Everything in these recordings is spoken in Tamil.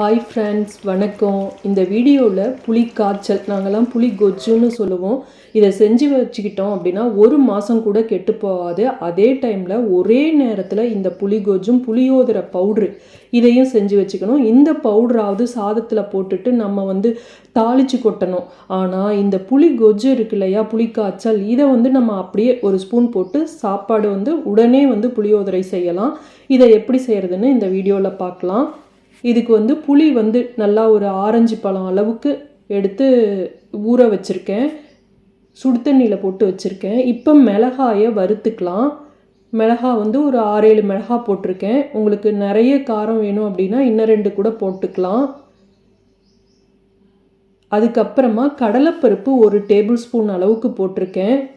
ஹாய் ஃப்ரெண்ட்ஸ் வணக்கம். இந்த வீடியோவில் புளி காய்ச்சல் நாங்கள்லாம் புளி கொஜ்ஜுன்னு சொல்லுவோம். இதை செஞ்சு வச்சுக்கிட்டோம் அப்படின்னா ஒரு மாதம் கூட கெட்டு போகாது. அதே டைமில் ஒரே நேரத்தில் இந்த புளி கொஜ்ஜும் புளியோதரை பவுட்ரு இதையும் செஞ்சு வச்சுக்கணும். இந்த பவுடராவது சாதத்தில் போட்டுட்டு நம்ம வந்து தாளித்து கொட்டணும். ஆனால் இந்த புளி கொஜ்ஜு இருக்கு இல்லையா புளி காய்ச்சல் இதை வந்து நம்ம அப்படியே ஒரு ஸ்பூன் போட்டு சாப்பாடு வந்து உடனே வந்து புளியோதரை செய்யலாம். இதை எப்படி செய்கிறதுன்னு இந்த வீடியோவில் பார்க்கலாம். இதுக்கு வந்து புளி வந்து நல்லா ஒரு ஆரஞ்சு பழம் அளவுக்கு எடுத்து ஊற வச்சுருக்கேன். சுடு தண்ணியில் போட்டு வச்சுருக்கேன். இப்போ மிளகாயை வறுத்துக்கலாம். மிளகா வந்து ஒரு ஆறேழு மிளகா போட்டிருக்கேன். உங்களுக்கு நிறைய காரம் வேணும் அப்படின்னா இன்னும் ரெண்டு கூட போட்டுக்கலாம். அதுக்கப்புறமா கடலைப்பருப்பு ஒரு டேபிள் ஸ்பூன் அளவுக்கு போட்டிருக்கேன்.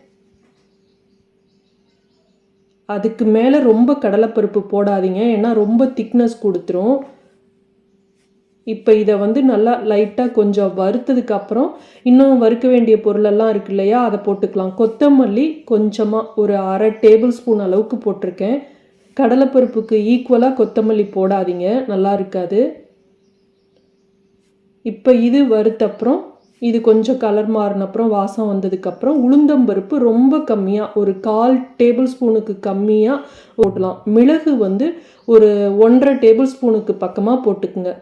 அதுக்கு மேலே ரொம்ப கடலைப்பருப்பு போடாதீங்க. ஏன்னா ரொம்ப திக்னஸ் கொடுத்துரும். இப்போ இதை வந்து நல்லா லைட்டாக கொஞ்சம் வறுத்ததுக்கப்புறம் இன்னும் வறுக்க வேண்டிய பொருளெல்லாம் இருக்கு இல்லையா? அதை போட்டுக்கலாம். கொத்தமல்லி கொஞ்சமாக ஒரு அரை டேபிள் ஸ்பூன் அளவுக்கு போட்டிருக்கேன். கடலைப்பருப்புக்கு ஈக்குவலாக கொத்தமல்லி போடாதீங்க. நல்லா இருக்காது. இப்போ இது வறுத்தப்புறம் இது கொஞ்சம் கலர் மாறினப்புறம் வாசம் வந்ததுக்கப்புறம் உளுந்தம்பருப்பு ரொம்ப கம்மியாக ஒரு கால் டேபிள் ஸ்பூனுக்கு கம்மியாக போட்டலாம் மிளகு வந்து ஒரு ஒன்றரை டேபிள் ஸ்பூனுக்கு பக்கமாக போட்டுக்குங்க.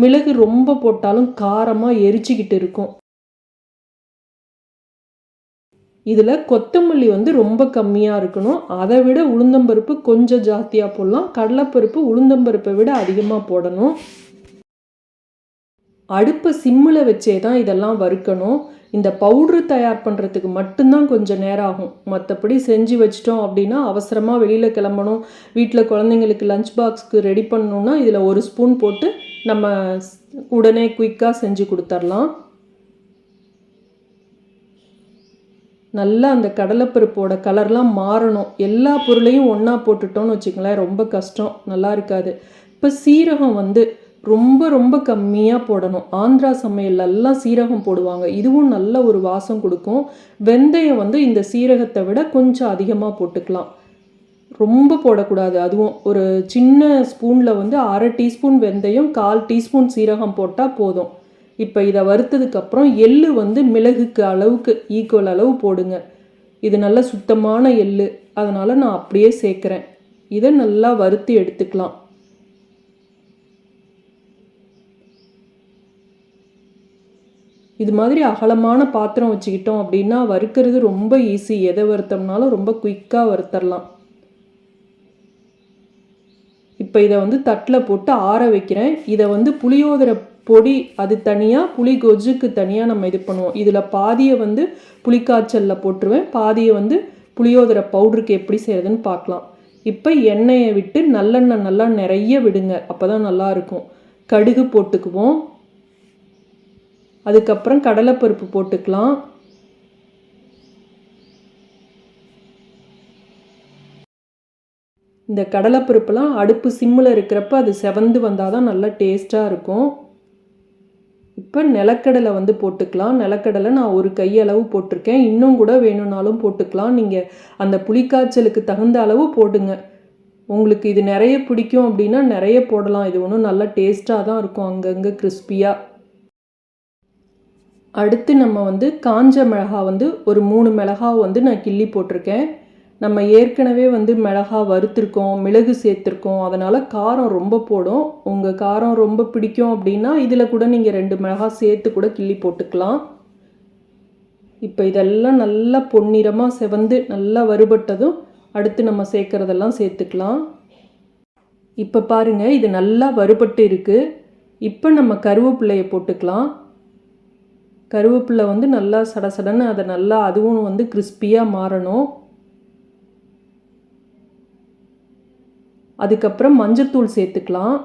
மிளகு ரொம்ப போட்டாலும் காரமாக எரிச்சிக்கிட்டு இருக்கும். இதில் கொத்தமல்லி வந்து ரொம்ப கம்மியாக இருக்கணும். அதை விட உளுந்தம்பருப்பு கொஞ்சம் ஜாஸ்தியாக போடலாம். கடலைப்பருப்பு உளுந்தம்பருப்பை விட அதிகமாக போடணும். அடுப்பை சிம்மில் வச்சே தான் இதெல்லாம் வறுக்கணும். இந்த பவுட்ரு தயார் பண்ணுறதுக்கு மட்டும்தான் கொஞ்சம் நேரம் ஆகும் மற்றபடி செஞ்சு வச்சிட்டோம் அப்படின்னா அவசரமாக வெளியில் கிளம்பணும். வீட்டில் குழந்தைங்களுக்கு லஞ்ச் பாக்ஸ்க்கு ரெடி பண்ணணுன்னா இதில் ஒரு ஸ்பூன் போட்டு நம்ம உடனே குயிக்காக செஞ்சு கொடுத்துர்லாம். நல்லா அந்த கடலைப்பருப்போட கலர்லாம் மாறணும். எல்லா பொருளையும் ஒன்றா போட்டுட்டோம்னு வச்சுக்கங்களேன் ரொம்ப கஷ்டம். நல்லா இருக்காது. இப்போ சீரகம் வந்து ரொம்ப ரொம்ப கம்மியாக போடணும். ஆந்திரா சமையலெல்லாம் சீரகம் போடுவாங்க. இதுவும் நல்ல ஒரு வாசம் கொடுக்கும். வெந்தயம் வந்து இந்த சீரகத்தை விட கொஞ்சம் அதிகமாக போட்டுக்கலாம். ரொம்ப போடக்கூடாது. அதுவும் ஒரு சின்ன ஸ்பூனில் வந்து அரை டீஸ்பூன் வெந்தயம் கால் டீஸ்பூன் சீரகம் போட்டால் போதும். இப்போ இதை வறுத்ததுக்கப்புறம் எள்ளு வந்து மிளகுக்கு அளவுக்கு ஈக்குவல் அளவு போடுங்க. இது நல்ல சுத்தமான எள்ளு. அதனால் நான் அப்படியே சேர்க்குறேன். இதை நல்லா வறுத்து எடுத்துக்கலாம். இது மாதிரி அகலமான பாத்திரம் வச்சுக்கிட்டோம் அப்படின்னா வறுக்கிறது ரொம்ப ஈஸி எதை வறுத்தோம்னாலும் ரொம்ப குயிக்காக வறுத்தரலாம். இப்போ இதை வந்து தட்டில் போட்டு ஆற வைக்கிறேன். இதை வந்து புளியோதரை பொடி அது தனியாக புளி கொஜுக்கு தனியாக நம்ம இது பண்ணுவோம். இதில் பாதியை வந்து புளிக்காய்ச்சலில் போட்டுருவேன். பாதியை வந்து புளியோதரை பவுடருக்கு எப்படி செய்கிறதுன்னு பார்க்கலாம். இப்போ எண்ணெயை விட்டு நல்லெண்ணெய் நல்லா நிறைய விடுங்க. அப்போ தான் நல்லாயிருக்கும் கடுகு போட்டுக்குவோம். அதுக்கப்புறம் கடலைப்பருப்பு போட்டுக்கலாம். இந்த கடலைப்பருப்புலாம் அடுப்பு சிம்மில் இருக்கிறப்ப அது செவந்து வந்தால் தான் நல்லா டேஸ்ட்டாக இருக்கும். இப்போ நிலக்கடலை வந்து போட்டுக்கலாம். நிலக்கடலை நான் ஒரு கையளவு போட்டிருக்கேன். இன்னும் கூட வேணும்னாலும் போட்டுக்கலாம். நீங்கள் அந்த புளிக்காய்ச்சலுக்கு தகுந்த அளவு போடுங்க. உங்களுக்கு இது நிறைய பிடிக்கும் அப்படின்னா நிறைய போடலாம். இது ஒன்றும் நல்லா டேஸ்ட்டாக தான் இருக்கும் அங்கங்கே கிறிஸ்பியாக அடுத்து நம்ம வந்து காஞ்ச மிளகா வந்து ஒரு மூணு மிளகா வந்து நான் கிள்ளி போட்டிருக்கேன். நம்ம ஏற்கனவே வந்து மிளகா வறுத்துருக்கோம் மிளகு சேர்த்துருக்கோம். அதனால் காரம் ரொம்ப போடும். உங்கள் காரம் ரொம்ப பிடிக்கும் அப்படின்னா இதில் கூட நீங்கள் ரெண்டு மிளகா சேர்த்து கூட கிள்ளி போட்டுக்கலாம். இப்போ இதெல்லாம் நல்லா பொன்னிறமாக செவந்து நல்லா வறுபட்டதும் அடுத்து நம்ம சேர்க்குறதெல்லாம் சேர்த்துக்கலாம். இப்போ பாருங்கள் இது நல்லா வறுபட்டு இருக்குது இப்போ நம்ம கருவேப்பிள்ளையை போட்டுக்கலாம். கருவேப்பிலை வந்து நல்லா சடசடன்னு அதை நல்லா அதுவும் வந்து கிறிஸ்பியாக மாறணும். அதுக்கப்புறம் மஞ்சத்தூள் சேர்த்துக்கலாம்.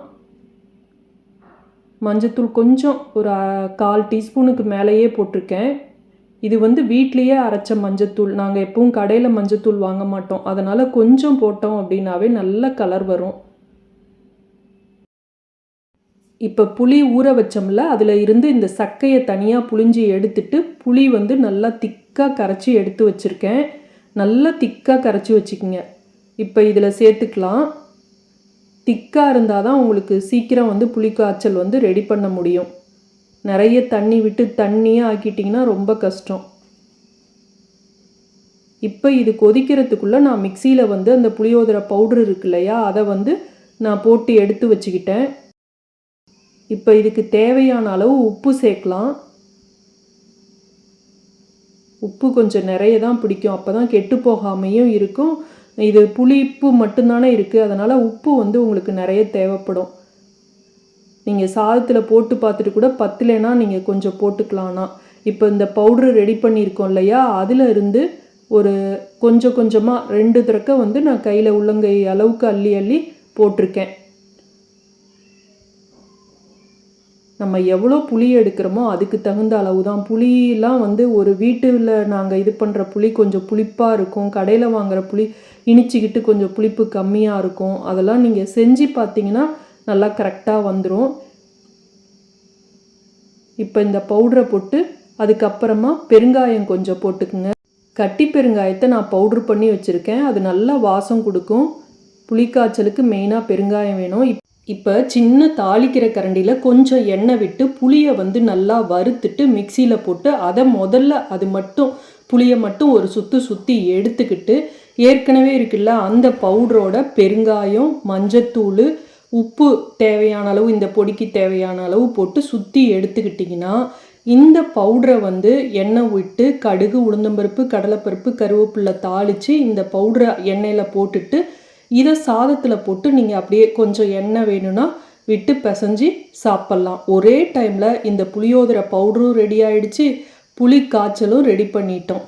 மஞ்சத்தூள் கொஞ்சம் ஒரு கால் டீஸ்பூனுக்கு மேலேயே போட்டிருக்கேன். இது வந்து வீட்லேயே அரைச்ச மஞ்சத்தூள். நாங்கள் எப்பவும் கடையில் மஞ்சத்தூள் வாங்க மாட்டோம். அதனால் கொஞ்சம் போட்டோம் அப்படின்னாவே நல்ல கலர் வரும். இப்போ புளி ஊற வச்சோம்ல அதில் இருந்து இந்த சக்கையை தனியாக புளிஞ்சி எடுத்துட்டு புளி வந்து நல்லா திக்காக கரைச்சி எடுத்து வச்சுருக்கேன். நல்லா திக்காக கரைச்சி வச்சுக்கோங்க. இப்போ இதில் சேர்த்துக்கலாம். திக்காக இருந்தால் தான் உங்களுக்கு சீக்கிரம் வந்து புளிக்காய்ச்சல் வந்து ரெடி பண்ண முடியும். நிறைய தண்ணி விட்டு தண்ணியாக ஆக்கிட்டிங்கன்னா ரொம்ப கஷ்டம். இப்போ இது கொதிக்கிறதுக்குள்ளே நான் மிக்சியில் வந்து அந்த புளியோதரை பவுட்ரு இருக்கு இல்லையா அதை வந்து நான் போட்டு எடுத்து வச்சுக்கிட்டேன். இப்போ இதுக்கு தேவையான அளவு உப்பு சேர்க்கலாம். உப்பு கொஞ்சம் நிறைய தான் பிடிக்கும். அப்போ தான் கெட்டு போகாமையும் இருக்கும். இது புளிப்பு மட்டும்தானே இருக்குது அதனால் உப்பு வந்து உங்களுக்கு நிறைய தேவைப்படும். நீங்கள் சாதத்தில் போட்டு பார்த்துட்டு கூட பத்தலைன்னா நீங்கள் கொஞ்சம் போட்டுக்கலாம்னா. இப்போ இந்த பவுட்ரு ரெடி பண்ணியிருக்கோம் இல்லையா? அதில் இருந்து ஒரு கொஞ்சம் கொஞ்சமாக ரெண்டு தடக்க வந்து நான் கையில் உள்ளங்கை அளவுக்கு அள்ளி அள்ளி போட்டிருக்கேன். நம்ம எவ்வளோ புளி எடுக்கிறோமோ அதுக்கு தகுந்த அளவு தான் புளியெலாம் வந்து ஒரு வீட்டில் நாங்கள் இது பண்ணுற புளி கொஞ்சம் புளிப்பாக இருக்கும். கடையில் வாங்குகிற புளி இனிச்சிக்கிட்டு கொஞ்சம் புளிப்பு கம்மியாக இருக்கும். அதெல்லாம் நீங்கள் செஞ்சு பார்த்தீங்கன்னா நல்லா கரெக்டாக வந்துடும் இப்போ இந்த பவுடரை போட்டு அதுக்கப்புறமா பெருங்காயம் கொஞ்சம் போட்டுக்குங்க. கட்டி பெருங்காயத்தை நான் பவுட்ரு பண்ணி வச்சுருக்கேன். அது நல்லா வாசம் கொடுக்கும். புளிக்காய்ச்சலுக்கு மெயினாக பெருங்காயம் வேணும். இப் இப்போ சின்ன தாளிக்கிற கரண்டியில் கொஞ்சம் எண்ணெய் விட்டு புளியை வந்து நல்லா வறுத்துட்டு மிக்சியில் போட்டு அதை முதல்ல அது மட்டும் புளியை மட்டும் ஒரு சுற்று சுற்றி எடுத்துக்கிட்டு ஏற்கனவே இருக்குல்ல அந்த பவுடரோட பெருங்காயம் மஞ்சத்தூள் உப்பு தேவையான அளவு இந்த பொடிக்கு தேவையான அளவு போட்டு சுற்றி எடுத்துக்கிட்டிங்கன்னா இந்த பவுடரை வந்து எண்ணெய் விட்டு கடுகு உளுந்தம்பருப்பு கடலைப்பருப்பு கருவேப்பிலை தாளித்து இந்த பவுடரை எண்ணெயில் போட்டுட்டு இதை சாதத்தில் போட்டு நீங்கள் அப்படியே கொஞ்சம் எண்ணெய் வேணும்னா விட்டு பிசைஞ்சு சாப்பிட்லாம். ஒரே டைமில் இந்த புளியோதரை பவுடரும் ரெடி ஆயிடுச்சு. புளி காய்ச்சலும் ரெடி பண்ணிட்டோம்.